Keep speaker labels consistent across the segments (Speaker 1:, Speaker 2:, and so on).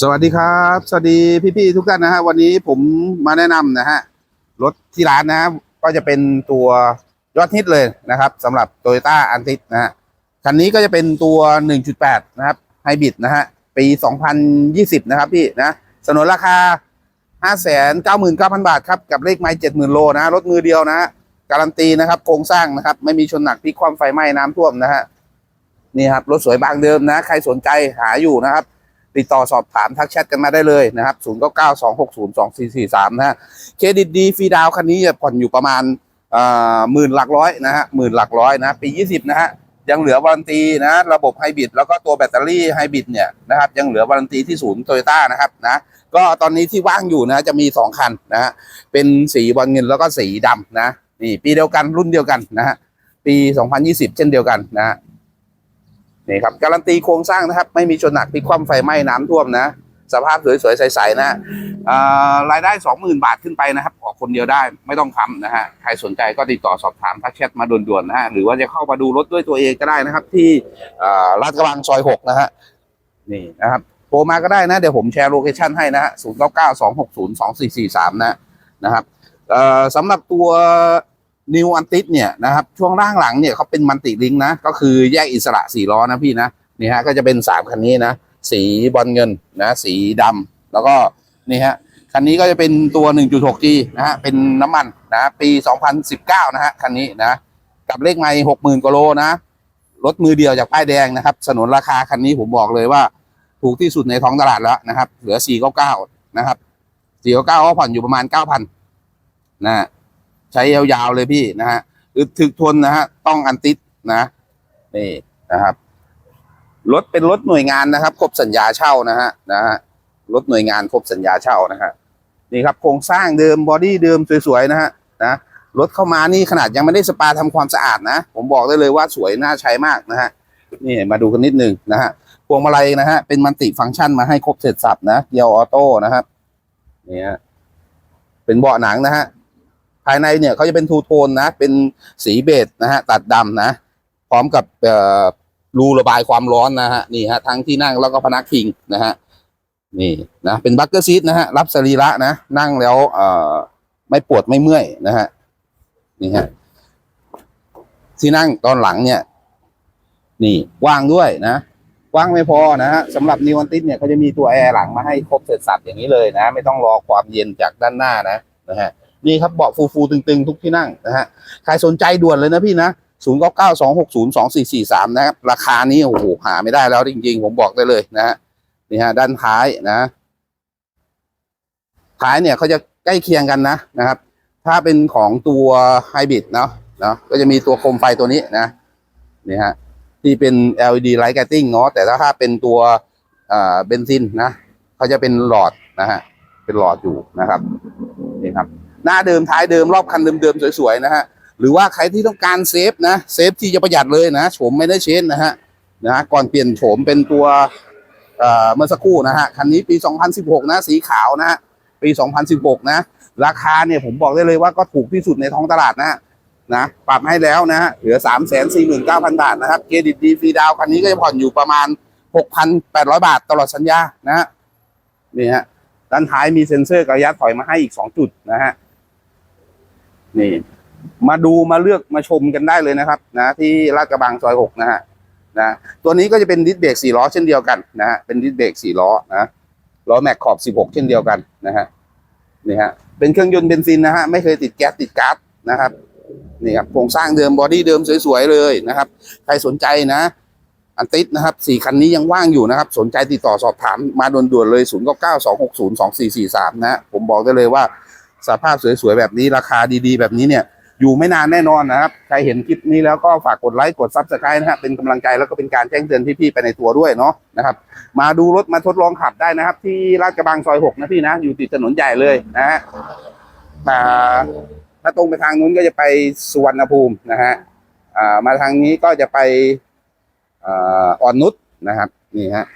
Speaker 1: สวัสดีครับ สวัสดีพี่ๆทุกท่านนะฮะวันนี้ผมมาแนะนำนะฮะรถที่ร้านนะก็จะเป็นตัวยอดฮิตเลยนะครับสำหรับ t o y ยต้าอันตินะฮะคันนี้ก็จะเป็นตัว 1.8 นะครับไฮบริดนะฮะปี 2020 นะครับพี่นะสนนราคา 599,000 บาทครับ กับเลขไม้70,000 โลนะฮะรถมือเดียวนะฮะการันตีนะครับโครงสร้างนะครับ ไม่มีชนหนักพลิกคว่ำไฟไหม้น้ำท่วมนะฮะนี่ครับรถสวยบางเดิมนะ ใครสนใจหาอยู่นะครับ ติดต่อสอบถามทักแชทกันมาได้เลยนะครับ 0 9 9 2 6 0 2 4 4 3 นะฮะ เครดิตดีฟรีดาวคันนี้จะผ่อนอยู่ประมาณหมื่นหลักร้อยนะฮะหมื่นหลักร้อยนะปี 20 นะฮะ ยังเหลือวารันตีนะ ระบบไฮบริดแล้วก็ตัวแบตเตอรี่ไฮบริดเนี่ยนะครับ ยังเหลือวารันตีที่ศูนย์โตโยต้านะครับนะก็ตอนนี้ที่ว่างอยู่นะจะมี 2 คันนะฮะเป็นสีบอลเงินแล้วก็สีดำนะนี่ปีเดียวกันรุ่นเดียวกันนะฮะปี 2020 เช่นเดียวกันนะฮะ นี่ครับการันตีโครงสร้างนะครับ ไม่มีชนหนักพลิกคว่ำไฟไหม้น้ำท่วมนะ สภาพสวยๆใสๆนะรายได้สองหมื่นบาทขึ้นไปนะครับออกคนเดียวได้ไม่ต้องทำนะฮะใครสนใจก็ติดต่อสอบถามทักแชทมาด่วนๆนะฮะหรือว่าจะเข้ามาดูรถด้วยตัวเองก็ได้นะครับ ที่ลาดกระบังซอยหกนะฮะนี่นะครับโทรมาก็ได้นะ เดี๋ยวผมแชร์โลเคชั่นให้นะฮะศูนย์เก้าเก้าสองหกศูนย์สองสี่สี่สามนะนะครับสำหรับตัว นิวอันติสเนี่ยนะครับช่วงล่างหลังเนี่ยเขาเป็นมันติลิงนะ ก็คือแยกอิสระสี่ล้อนะพี่นะนี่ฮะก็จะเป็นสามคันนี้นะ สีบอลเงินนะสีดำแล้วก็นี่ฮะคันนี้ก็จะเป็นตัว 1.6G นะฮะเป็นน้ำมันนะปี 2019 นะฮะคันนี้นะกับเลขไมล์60,000กโลนะรถมือเดียวจากป้ายแดงนะครับสนนราคาคันนี้ผมบอกเลยว่า ถูกที่สุดในท้องตลาดแล้วนะครับ เหลือ 499 นะครับ 499ก็ผ่อนอยู่ประมาณ 9,000 นะ ใช้ยาวๆเลยพี่นะฮะอึดถึกทนนะฮะต้องอันติดนะนี่นะครับรถเป็นรถหน่วยงานนะครับ ครบสัญญาเช่านะฮะนะฮะรถหน่วยงานครบสัญญาเช่านะฮะนี่ครับโครงสร้างเดิมบอดี้เดิมสวยๆนะฮะนะรถเข้ามานี่ขนาดยังไม่ได้สปาทำความสะอาดนะ ผมบอกได้เลยว่าสวยน่าใช้มากนะฮะนี่มาดูกันนิดนึงนะฮะพวงมาลัยนะฮะเป็นมันติฟังก์ชันมาให้ครบเสร็จสับนะเกียร์ออโต้นะครับนี่ฮะเป็นเบาะหนังนะฮะ ภายในเนี่ยเขาจะเป็นทูโทนนะ เป็นสีเบจนะฮะตัดดำนะ พร้อมกับรูระบายความร้อนนะฮะนี่ฮะทั้งที่นั่งแล้วก็พนักพิงนะฮะนี่นะเป็นบัคเกอร์ซีทนะฮะรับสรีระนะ นั่งแล้วเอ่อไม่ปวดไม่เมื่อยนะฮะนี่ฮะที่นั่งตอนหลังเนี่ย นี่ว่างด้วยนะว่างไม่พอนะฮะสำหรับนิวอันติสเนี่ยเขาจะมีตัวแอร์หลังมาให้ครบเสร็จสับอย่างนี้เลยนะ ไม่ต้องรอความเย็นจากด้านหน้านะนะฮะ นี่ครับเบาะฟูฟูๆตึงๆ ทุกที่นั่งนะฮะใครสนใจด่วนเลยนะพี่นะ0 9 9 2 6 0 2 4 4 3 นะครับ ราคานี้โอ้โหหาไม่ได้แล้วจริงๆ ผมบอกได้เลยนะฮะนี่ฮะด้านท้ายนะ ท้ายเนี่ยเขาจะใกล้เคียงกันนะนะครับ ถ้าเป็นของตัวไฮบริดเนาะเนาะก็จะมีตัวโคมไฟตัวนี้นะนี่ฮะที่เป็น LED light guiding เนาะแต่ถ้าเป็นตัวอ่าเบนซินนะเขาจะเป็นหลอดนะฮะเป็นหลอดอยู่นะครับนี่ครับ หน้าเดิมท้ายเดิมรอบคันเดิมๆสวยๆนะฮะหรือว่าใครที่ต้องการเซฟนะเซฟที่จะประหยัดเลยนะโฉมไม่ได้เชนนะฮะนะฮะก่อนเปลี่ยนโฉมเป็นตัวเอ่อเมื่อสักครู่นะฮะคันนี้ปี 2016 นะสีขาวนะฮะปี 2016 นะ ราคาเนี่ยผมบอกได้เลยว่าก็ถูกที่สุดในท้องตลาดนะฮะนะปรับให้แล้วนะฮะเหลือ 3 4 9 0 0 0 บาทนะครับเครดิตดีฟรีดาวคันนี้ก็จะผ่อนอยู่ประมาณ 6,800 บาทตลอดสัญญานะฮะนี่ฮะด้านท้ายมีเซ็นเซอร์กระยะถอยมาให้อีก 2 จุดนะฮะ นี่ มาดูมาเลือกมาชมกันได้เลยนะครับ นะ ที่ลาดกระบังซอยหกนะฮะนะตัวนี้ก็จะเป็นดิสเบรกสี่ล้อเช่นเดียวกันนะฮะเป็นดิสเบรกสี่ล้อนะล้อแม็กขอบสิบหกเช่นเดียวกันนะฮะนี่ฮะเป็นเครื่องยนต์เบนซินนะฮะไม่เคยติดแก๊สติดก๊าซนะครับนี่ครับโครงสร้างเดิมบอดี้เดิมสวยๆเลยนะครับ ใครสนใจนะ อันติดนะครับสี่คันนี้ยังว่างอยู่นะครับ สนใจติดต่อสอบถามมาด่วนๆเลย 0 9 9 2 6 0 2 4 4 3 นะฮะผมบอกได้เลยว่า สภาพสวยๆแบบนี้ราคาดีๆ แบบนี้เนี่ยอยู่ไม่นานแน่นอนนะครับ ใครเห็นคลิปนี้แล้วก็ฝากกดไลค์กดซับสไครต์นะฮะเป็นกำลังใจแล้วก็เป็นการแจ้งเตือนพี่ๆไปในตัวด้วยเนาะนะครับมาดูรถมาทดลองขับได้นะครับ ที่ลาดกระบังซอยหกนะพี่นะอยู่ติดถนนใหญ่เลยนะฮะมาถ้าตรงไปทางนู้นก็จะไปสุวรรณภูมินะฮะมาทางนี้ก็จะไปอ่อนนุชนะครับนี่ฮะ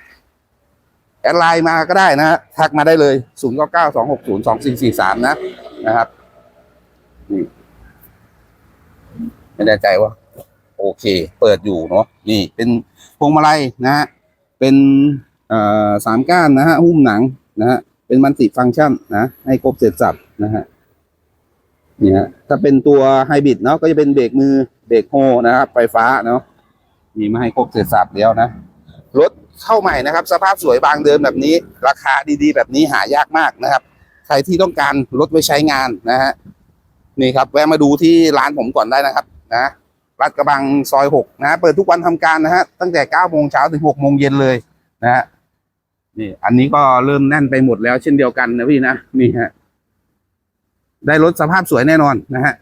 Speaker 1: แอดไลน์มาก็ได้นะฮะทักมาได้เลย 0 9 9 2 6 0 2 4 4 3 นะนะครับนี่ไม่แน่ใจว่า โอเค เปิดอยู่เนาะนี่เป็นพวงมาลัยนะฮะเป็นเอ่อสามก้านนะฮะหุ้มหนังนะฮะเป็นมันติฟังก์ชันนะ ให้ครบเสร็จสับนะฮะนี่ฮะถ้าเป็นตัวไฮบริดเนาะก็จะเป็นเบรกมือเบรกโฮนะครับไฟฟ้าเนาะมีมาให้ครบเสร็จสับแล้วนะรถ เข้าใหม่นะครับ สภาพสวยบางเดิมแบบนี้ ราคาดีๆ แบบนี้หายากมากนะครับ ใครที่ต้องการรถไว้ใช้งานนะฮะนี่ครับ แวะมาดูที่ร้านผมก่อนได้นะครับนะลาดกระบังซอยหกนะเปิดทุกวันทำการนะฮะตั้งแต่เก้าโมงเช้าถึงหกโมงเย็นเลยนะฮะนี่อันนี้ก็เริ่มแน่นไปหมดแล้วเช่นเดียวกันนะพี่นะนี่ฮะได้รถสภาพสวยแน่นอนนะฮะ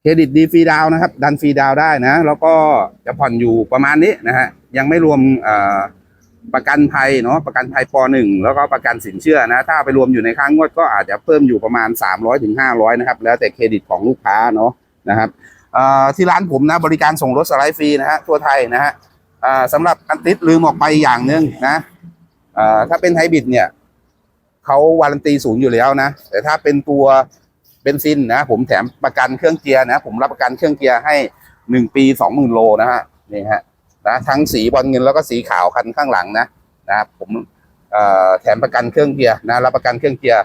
Speaker 1: เครดิตดีฟรีดาวนะครับ ดันฟรีดาวได้นะ แล้วก็จะผ่อนอยู่ประมาณนี้นะฮะ ยังไม่รวมประกันภัยเนาะประกันภัยปหนึ่งแล้วก็ประกันสินเชื่อนะ ถ้าไปรวมอยู่ในค้างงวดก็อาจจะเพิ่มอยู่ประมาณสามร้อยถึงห้าร้อยนะครับ แล้วแต่เครดิตของลูกค้าเนาะนะครับที่ร้านผมนะบริการส่งรถสไลด์ฟรีนะฮะทั่วไทยนะฮะสำหรับอันติดลืมออกไปอย่างหนึ่งนะถ้าเป็นไฮบริดเนี่ยเขาวารันตีศูนย์อยู่แล้วนะ แต่ถ้าเป็นตัวเบนซินนะ ผมแถมประกันเครื่องเกียร์นะ ผมรับประกันเครื่องเกียร์ให้หนึ่งปีสองหมื่นโลนะฮะนี่ฮะ นะทั้งสีบอลเงินแล้วก็สีขาวคันข้างหลังนะนะผมแถมประกันเครื่องเกียร์นะรับประกันเครื่องเกียร์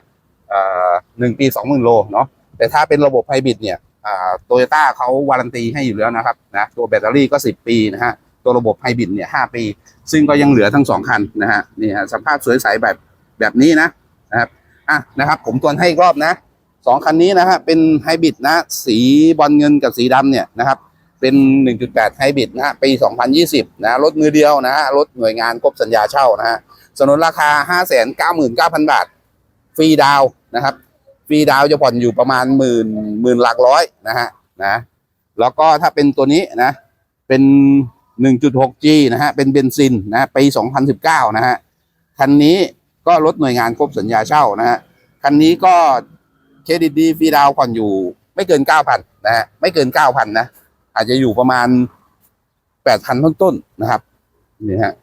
Speaker 1: หนึ่งปีสองหมื่นโลเนาะแต่ถ้าเป็นระบบไฮบริดเนี่ยโตโยต้าเขาวารันตีให้อยู่แล้วนะครับนะตัวแบตเตอรี่ก็สิบปีนะฮะตัวระบบไฮบริดเนี่ยห้าปี ซึ่งก็ยังเหลือทั้งสองคันนะฮะนี่ฮะสภาพสวยใสแบบแบบนี้นะนะครับอะนะครับ ผมตวนให้อีกรอบนะสองคันนี้นะฮะเป็นไฮบริดนะ สีบอลเงินกับสีดำเนี่ยนะครับ เป็น 1.8 ไฮบริดนะฮะปี 2020 นะรถมือเดียวนะฮะรถหน่วยงานครบสัญญาเช่านะฮะสนนราคา 599,000 บาท ฟรีดาวนะครับ ฟรีดาวจะผ่อนอยู่ประมาณหมื่นหมื่นหลักร้อยนะฮะนะแล้วก็ถ้าเป็นตัวนี้นะ เป็น 1.6G นะฮะ เป็นเบนซินนะปี 2019 นะฮะ คันนี้ก็รถหน่วยงานครบสัญญาเช่านะฮะ คันนี้ก็เครดิตดีฟรีดาวผ่อนอยู่ไม่เกิน 9,000 นะฮะ ไม่เกิน 9,000 นะ อาจจะอยู่ประมาณ8,000ต้นๆนะครับ นี่ฮะ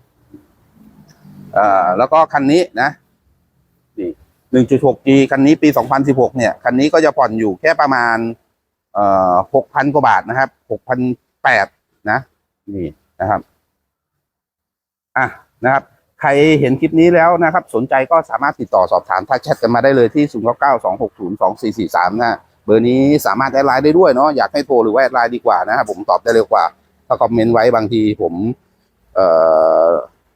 Speaker 1: แล้วก็คันนี้นะ 1.6G คันนี้ปี2016เนี่ย คันนี้ก็จะผ่อนอยู่แค่ประมาณเอ่อ6,000กว่าบาทนะครับ6,800นะ นี่นะครับอะนะครับ ใครเห็นคลิปนี้แล้วนะครับ สนใจก็สามารถติดต่อสอบถามทักแชทกันมาได้เลยที่ 0992602443 นะ เบอร์นี้สามารถแอดไลน์ได้ด้วยเนาะอยากให้โทรหรือว่าแอดไลน์ดีกว่านะครับผมตอบได้เร็วกว่า ถ้าคอมเมนต์ไว้บางทีผมเอ่อ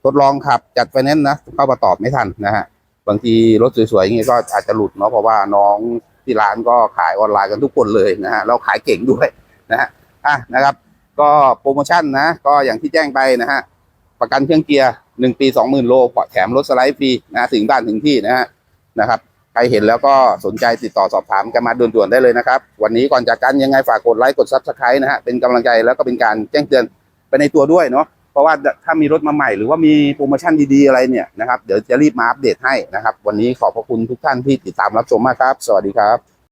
Speaker 1: ทดลองขับจัดไฟแนนซ์นะเข้ามาตอบไม่ทันนะฮะบางทีรถสวยๆอย่างนี้ก็อาจจะหลุดเนาะเพราะว่าน้องที่ร้านก็ขายออนไลน์กันทุกคนเลยนะฮะเราขายเก่งด้วยนะฮะอะนะครับ ก็โปรโมชั่นนะ ก็อย่างที่แจ้งไปนะฮะประกันเครื่องเกียร์หนึ่งปีสองหมื่นโลแถมรถสไลด์ฟรีนะถึงบ้านถึงที่นะฮะนะครับ ใครเห็นแล้วก็สนใจติดต่อสอบถามกันมาด่วนๆได้เลยนะครับ วันนี้ก่อนจากกันยังไงฝากกดไลค์กดซับสไครต์นะฮะเป็นกำลังใจแล้วก็เป็นการแจ้งเตือนไปในตัวด้วยเนาะเพราะว่าถ้ามีรถมาใหม่หรือว่ามีโปรโมชั่นดีๆอะไรเนี่ยนะครับเดี๋ยวจะรีบมาอัปเดตให้นะครับ วันนี้ขอบพระคุณทุกท่านที่ติดตามรับชมมากครับ สวัสดีครับ